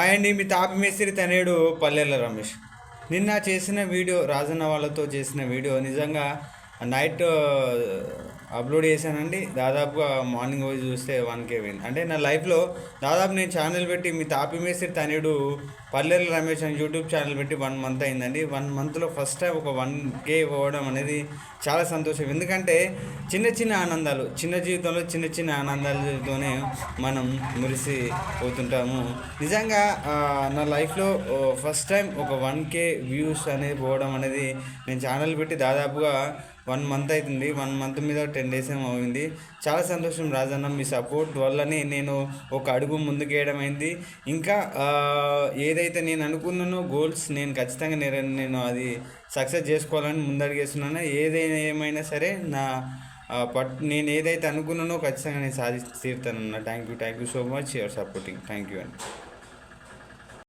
అండి మీ తాపి మేస్త్రి తనేడు పల్లెల రమేష్. నిన్న చేసిన వీడియో రాజన్న వాళ్ళతో చేసిన వీడియో. నిజంగా నైట్ అప్లోడ్ చేశానండి. దాదాపుగా మార్నింగ్ పోయి చూస్తే వన్ కే పోయింది. అంటే నా లైఫ్లో దాదాపు నేను ఛానల్ పెట్టి మీ తాపి మేస్త్రి తనేడు పల్లెల రమేష్ అని యూట్యూబ్ ఛానల్ పెట్టి వన్ మంత్ అయిందండి. వన్ మంత్లో ఫస్ట్ టైం ఒక వన్ కే పోవడం అనేది చాలా సంతోషం. ఎందుకంటే చిన్న చిన్న ఆనందాలు చిన్న జీవితంలో చిన్న చిన్న ఆనందాలతోనే మనం మురిసి పోతుంటాము. నిజంగా నా లైఫ్లో ఫస్ట్ టైం ఒక వన్ కే వ్యూస్ అనేది పోవడం అనేది నేను ఛానల్ పెట్టి దాదాపుగా వన్ మంత్ అవుతుంది వన్ మంత్ మీద టెన్ డేస్ ఏమో అయింది. చాలా సంతోషం రాజన్న మీ సపోర్ట్ వల్లనే నేను ఒక అడుగు ముందుకు వేయడం అయింది. ఇంకా ఏదైతే నేను అనుకున్నానో గోల్స్ నేను ఖచ్చితంగా నేను నేను అది సక్సెస్ చేసుకోవాలని ముందడిగేస్తున్నాను. ఏదైనా ఏమైనా సరే నా పట్ నేను ఏదైతే అనుకున్నానో ఖచ్చితంగా నేను సాధించి తీరుతానన్న. Thank you thank you so much your supporting. Thank you అండి.